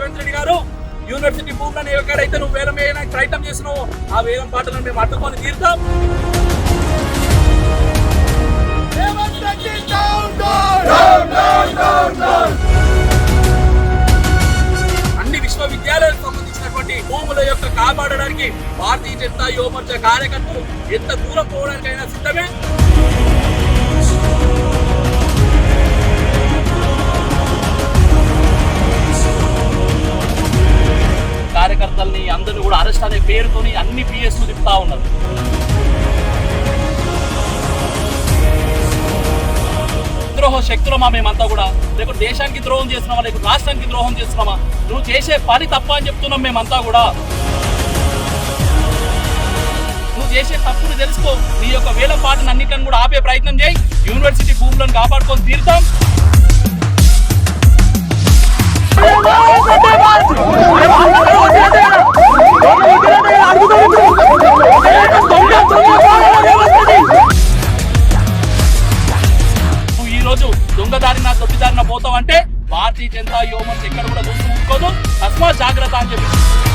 రేవంత్ రెడ్డి గారు యూనివర్సిటీ భూములను ఎక్కడైతే నువ్వు వేలం వేయడానికి ప్రయత్నం చేసినావో. ఆ వేలం పాటలను మేము అడ్డుకొని తీరుతాం! అన్ని విశ్వవిద్యాలయాలకు సంబంధించినటువంటి భూముల యొక్క కాపాడడానికి భారతీయ జనతా యువమోర్చా కార్యకర్తలు ఎంత దూరం పోవడానికైనా సిద్ధమే? కార్యకర్తల్ని కూడా అరెస్ట్ అనే పేరుతోని అన్ని పిఎస్లు తిప్పుతా ఉన్నారు. ద్రోహ శక్తులమా మేమంతా కూడా? లేకపోతే దేశానికి ద్రోహం చేస్తున్నామా? లేకపోతే రాష్ట్రానికి ద్రోహం చేస్తున్నామా? నువ్వు చేసే పని తప్ప అని చెప్తున్నాం మేమంతా కూడా. నువ్వు చేసే తప్పును తెలుసుకో. నీ యొక్క వేల పాటను అన్నిటిని కూడా ఆపే ప్రయత్నం చేయి. యూనివర్సిటీ భూములను కాపాడుకొని తీరుతాం. ఈరోజు ఈ రోజు దొంగదారిన దొడ్డిదారిన పోతావంటే భారతీయ జనతా యువమోర్చా ఎక్కడ కూడా దొంగ ఊరుకోదు. తస్మా జాగ్రత్త అని చెప్పి